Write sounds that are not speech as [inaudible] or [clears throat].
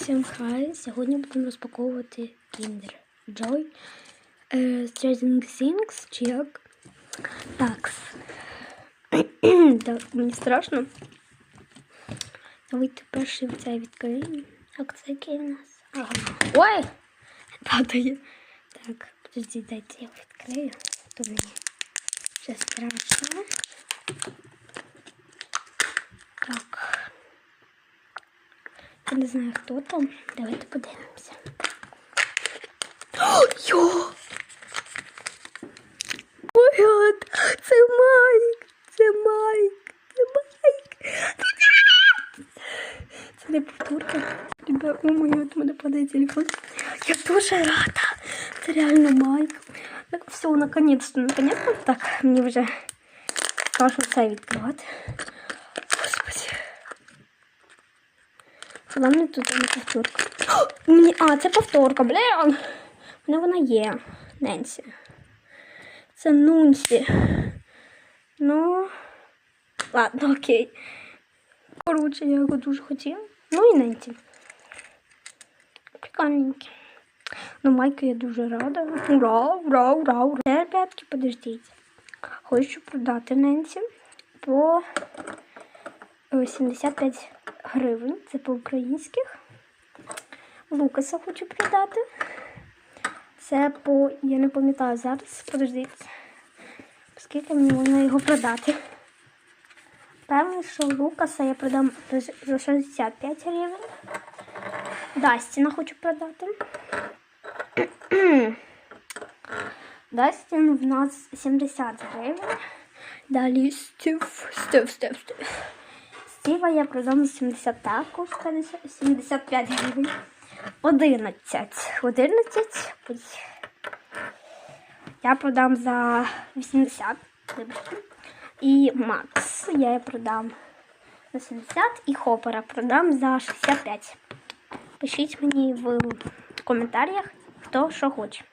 Всім хай! Сьогодні будемо розпаковувати Kinder Joy Stranger Things чи як. Так. так, мені страшно. Давайте перший цей відкриємо. Так, це який у нас? Ага. Ой! Падає. Так, подожди, дайте я відкрию. То мені ще страшно. не знаю, хто там. Давайте подивимося. [gasps] О, йо! Ой, це Майк! Це Майк! Це Майк! Це не повторка. Ребят, о мой, от мене падає телефон. Я дуже рада. Це реально Майк. Так, все, наконец-то, наконец-то. Так, мені вже кажу це відкривати. Головне тут не повторка. [gasps] А, це повторка, блін. Мене вона є. Ненсі. Це Нунсі. Ну. Ладно, окей. Коротше, я його дуже хотіла. Ну і Ненсі. Прикольненький. Ну, Майку я дуже рада. Ура, ура, ура, ура. Е, Ребятки, подождіть. Хочу продати Ненсі по е, 75 гривень. Це по-українських. Лукаса хочу продати. Це по, я не пам'ятаю зараз, подождіть. Скільки мені можна його продати? Певно, що Лукаса я продам за 65 гривень. Дастіна хочу продати. [clears throat] Дастін в нас 70 гривень. Далі Стив, Стив, Стив, Стив. Стіва я продам за 70 також, 75 гривень. 11. 11. Я продам за 80. вибачте. І Макс я продам за 70 і Хопера продам за 65. Пишіть мені в коментарях, хто що хоче.